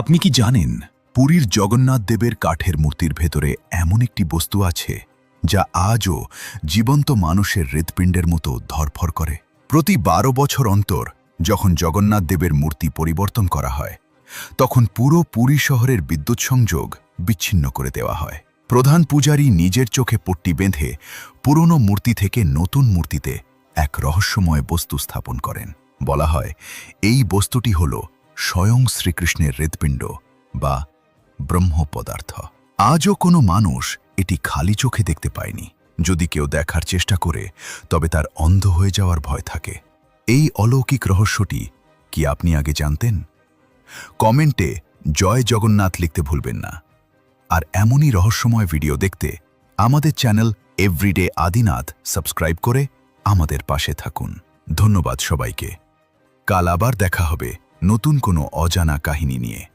আপনি কি জানেন, পুরীর জগন্নাথ দেবের কাঠের মূর্তির ভেতরে এমন একটি বস্তু আছে, যা আজও জীবন্ত মানুষের হৃৎপিণ্ডের মতো ধরফর করে? প্রতি বারো বছর অন্তর যখন জগন্নাথ দেবের মূর্তি পরিবর্তন করা হয়, তখন পুরো পুরী শহরের বিদ্যুৎ সংযোগ বিচ্ছিন্ন করে দেওয়া হয়। প্রধান পূজারী নিজের চোখে পট্টি বেঁধে পুরনো মূর্তি থেকে নতুন মূর্তিতে এক রহস্যময় বস্তু স্থাপন করেন। বলা হয়, এই বস্তুটি হল স্বয়ং শ্রীকৃষ্ণের হৃৎপিণ্ড বা ব্রহ্ম পদার্থ আজও কোনো মানুষ এটি খালি চোখে দেখতে পায়নি। যদি কেউ দেখার চেষ্টা করে, তবে তার অন্ধ হয়ে যাওয়ার ভয় থাকে। এই অলৌকিক রহস্যটি কি আপনি আগে জানতেন? কমেন্টে জয় জগন্নাথ লিখতে ভুলবেন না। আর এমনই রহস্যময় ভিডিও দেখতে আমাদের চ্যানেল এভরিডে আদিনাথ সাবস্ক্রাইব করে আমাদের পাশে থাকুন। ধন্যবাদ সবাইকে। কাল আবার দেখা হবে। নতুন কোনো অজানা কাহিনী নিয়ে।